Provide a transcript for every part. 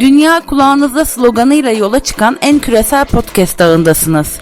Dünya kulağınızda sloganıyla yola çıkan en küresel podcast ağındasınız.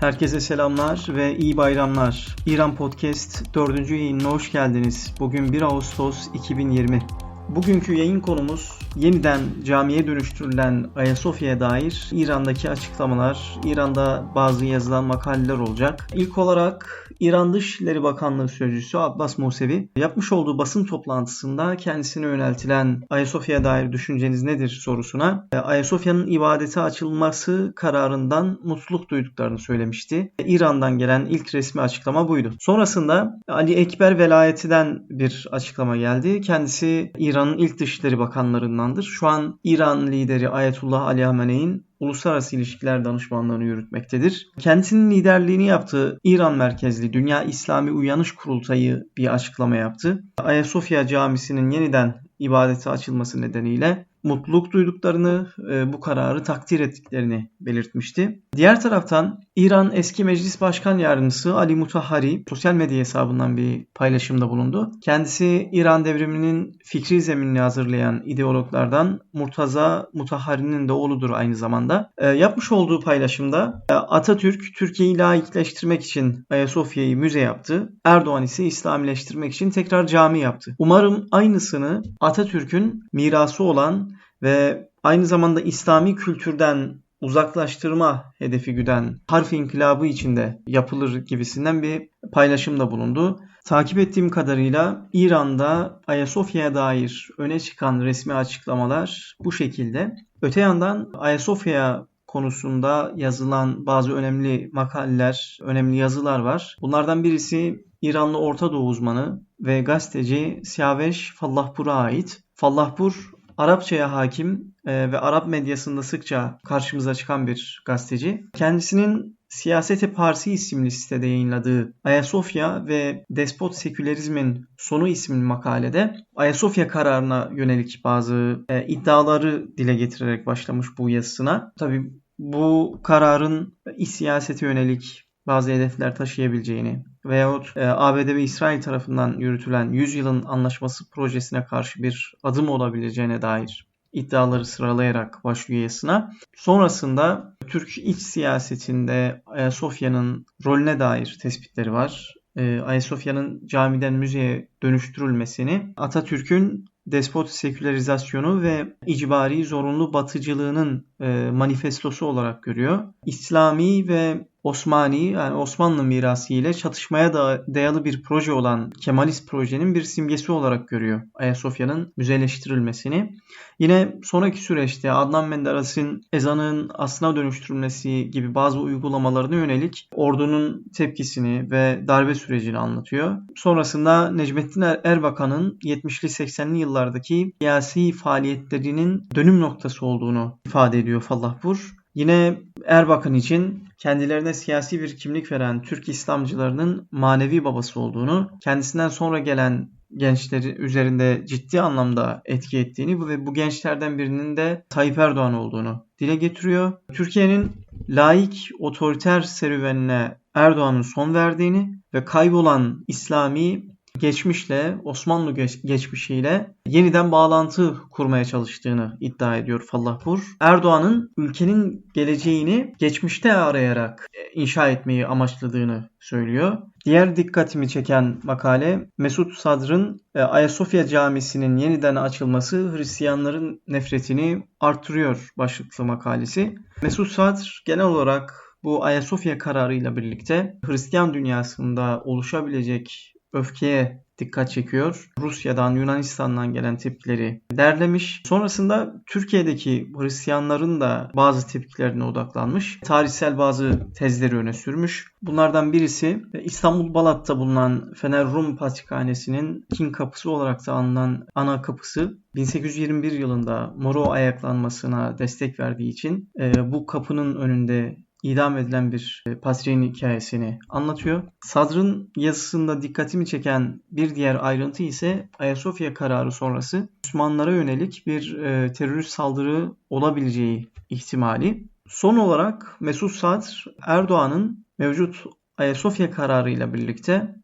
Herkese selamlar ve iyi bayramlar. İran Podcast 4. yayınına hoş geldiniz. Bugün 1 Ağustos 2020. Bugünkü yayın konumuz yeniden camiye dönüştürülen Ayasofya'ya dair İran'daki açıklamalar, İran'da bazı yazılan makaleler olacak. İlk olarak İran Dışişleri Bakanlığı Sözcüsü Abbas Musevi yapmış olduğu basın toplantısında kendisine yöneltilen Ayasofya'ya dair düşünceniz nedir sorusuna e, Ayasofya'nın ibadete açılması kararından mutluluk duyduklarını söylemişti. İran'dan gelen ilk resmi açıklama buydu. Sonrasında Ali Ekber velayetinden bir açıklama geldi. Kendisi İran'ın ilk Dışişleri Bakanlarındandır. Şu an İran lideri Ayetullah Ali Hamene'in uluslararası ilişkiler danışmanlığını yürütmektedir. Kendisinin liderliğini yaptığı İran merkezli Dünya İslami Uyanış Kurultayı bir açıklama yaptı. Ayasofya Camisi'nin yeniden ibadete açılması nedeniyle mutluluk duyduklarını, e, bu kararı takdir ettiklerini belirtmişti. Diğer taraftan İran eski meclis başkan yardımcısı Ali Mutahhari sosyal medya hesabından bir paylaşımda bulundu. Kendisi İran devriminin fikri zeminini hazırlayan ideologlardan Murtaza Mutahhari'nin de oğludur aynı zamanda. E, yapmış olduğu paylaşımda e, Atatürk Türkiye'yi laikleştirmek için Ayasofya'yı müze yaptı. Erdoğan ise İslamileştirmek için tekrar cami yaptı. Umarım aynısını Atatürk'ün mirası olan ve aynı zamanda İslami kültürden uzaklaştırma hedefi güden harf inkılabı içinde yapılır gibisinden bir paylaşımda bulundu. Takip ettiğim kadarıyla İran'da Ayasofya'ya dair öne çıkan resmi açıklamalar bu şekilde. Öte yandan Ayasofya konusunda yazılan bazı önemli makaleler, önemli yazılar var. Bunlardan birisi İranlı Orta Doğu uzmanı ve gazeteci Siyaveş Fallahpur'a ait. Fallahpur Arapçaya hakim e, ve Arap medyasında sıkça karşımıza çıkan bir gazeteci. Kendisinin Siyasete Parsi isimli sitede yayınladığı Ayasofya ve Despot Sekülerizmin Sonu isimli makalede Ayasofya kararına yönelik bazı e, iddiaları dile getirerek başlamış bu yazısına. Tabi bu kararın iç siyasete yönelik bazı hedefler taşıyabileceğini veyahut e, ABD ve İsrail tarafından yürütülen 100 yılın anlaşması projesine karşı bir adım olabileceğine dair iddiaları sıralayarak başlıyor yasına. Sonrasında Türk iç siyasetinde Ayasofya'nın rolüne dair tespitleri var. E, Ayasofya'nın camiden müzeye dönüştürülmesini Atatürk'ün despot sekülerizasyonu ve icbari zorunlu batıcılığının e, manifestosu olarak görüyor. İslami ve Osmani yani Osmanlı mirası ile çatışmaya da dayalı bir proje olan Kemalist projenin bir simgesi olarak görüyor Ayasofya'nın müzeleştirilmesini. Yine sonraki süreçte Adnan Menderes'in ezanın aslına dönüştürülmesi gibi bazı uygulamalarına yönelik ordunun tepkisini ve darbe sürecini anlatıyor. Sonrasında Necmettin er-, Erbakan'ın 70'li 80'li yıllardaki siyasi faaliyetlerinin dönüm noktası olduğunu ifade ediyor Fallahpur. Yine Erbakan için kendilerine siyasi bir kimlik veren Türk İslamcılarının manevi babası olduğunu, kendisinden sonra gelen gençleri üzerinde ciddi anlamda etki ettiğini ve bu gençlerden birinin de Tayyip Erdoğan olduğunu dile getiriyor. Türkiye'nin laik otoriter serüvenine Erdoğan'ın son verdiğini ve kaybolan İslami geçmişle, Osmanlı geç- geçmişiyle yeniden bağlantı kurmaya çalıştığını iddia ediyor Fallahpur. Erdoğan'ın ülkenin geleceğini geçmişte arayarak e, inşa etmeyi amaçladığını söylüyor. Diğer dikkatimi çeken makale Mesut Sadr'ın e, Ayasofya Camisi'nin yeniden açılması Hristiyanların nefretini artırıyor başlıklı makalesi. Mesut Sadr genel olarak bu Ayasofya kararıyla birlikte Hristiyan dünyasında oluşabilecek öfkeye dikkat çekiyor. Rusya'dan, Yunanistan'dan gelen tepkileri derlemiş. Sonrasında Türkiye'deki Hristiyanların da bazı tepkilerine odaklanmış. Tarihsel bazı tezleri öne sürmüş. Bunlardan birisi İstanbul Balat'ta bulunan Fener Rum Patrikhanesi'nin King Kapısı olarak da anılan ana kapısı 1821 yılında Moro ayaklanmasına destek verdiği için e, bu kapının önünde idam edilen bir e, patriğin hikayesini anlatıyor. Sadr'ın yazısında dikkatimi çeken bir diğer ayrıntı ise Ayasofya kararı sonrası Müslümanlara yönelik bir e, terörist saldırı olabileceği ihtimali. Son olarak Mesut Sadr Erdoğan'ın mevcut Ayasofya kararıyla birlikte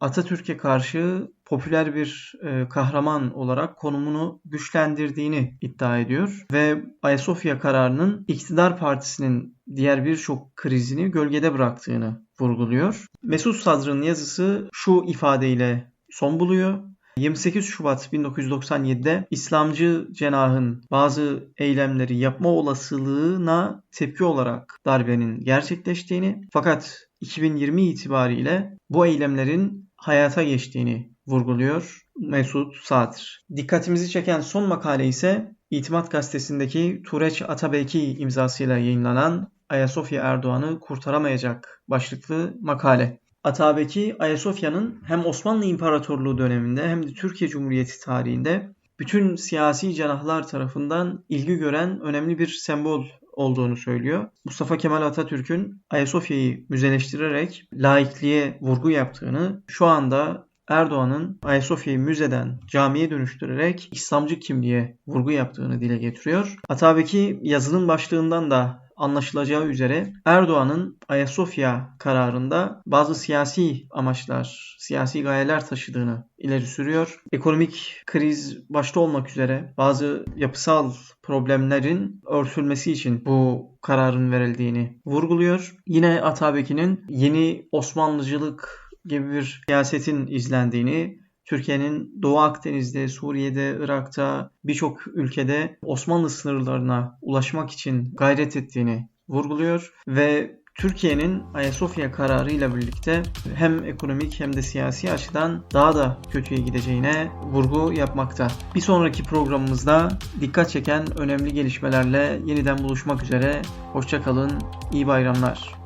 Atatürk'e karşı popüler bir e, kahraman olarak konumunu güçlendirdiğini iddia ediyor ve Ayasofya kararının iktidar partisinin diğer birçok krizini gölgede bıraktığını vurguluyor. Mesut Sadr'ın yazısı şu ifadeyle son buluyor. 28 Şubat 1997'de İslamcı cenahın bazı eylemleri yapma olasılığına tepki olarak darbenin gerçekleştiğini fakat 2020 itibariyle bu eylemlerin hayata geçtiğini vurguluyor Mesut Sadr. Dikkatimizi çeken son makale ise İtimat Gazetesi'ndeki Tureç Atabeki imzasıyla yayınlanan Ayasofya Erdoğan'ı kurtaramayacak başlıklı makale. Atabeki Ayasofya'nın hem Osmanlı İmparatorluğu döneminde hem de Türkiye Cumhuriyeti tarihinde bütün siyasi cenahlar tarafından ilgi gören önemli bir sembol olduğunu söylüyor. Mustafa Kemal Atatürk'ün Ayasofya'yı müzeleştirerek laikliğe vurgu yaptığını, şu anda Erdoğan'ın Ayasofya'yı müzeden camiye dönüştürerek İslamcı kimliğe vurgu yaptığını dile getiriyor. Atabeki yazının başlığından da anlaşılacağı üzere Erdoğan'ın Ayasofya kararında bazı siyasi amaçlar, siyasi gayeler taşıdığını ileri sürüyor. Ekonomik kriz başta olmak üzere bazı yapısal problemlerin örtülmesi için bu kararın verildiğini vurguluyor. Yine Atabeki'nin yeni Osmanlıcılık gibi bir siyasetin izlendiğini, Türkiye'nin Doğu Akdeniz'de, Suriye'de, Irak'ta birçok ülkede Osmanlı sınırlarına ulaşmak için gayret ettiğini vurguluyor ve Türkiye'nin Ayasofya kararı ile birlikte hem ekonomik hem de siyasi açıdan daha da kötüye gideceğine vurgu yapmakta. Bir sonraki programımızda dikkat çeken önemli gelişmelerle yeniden buluşmak üzere. Hoşçakalın, iyi bayramlar.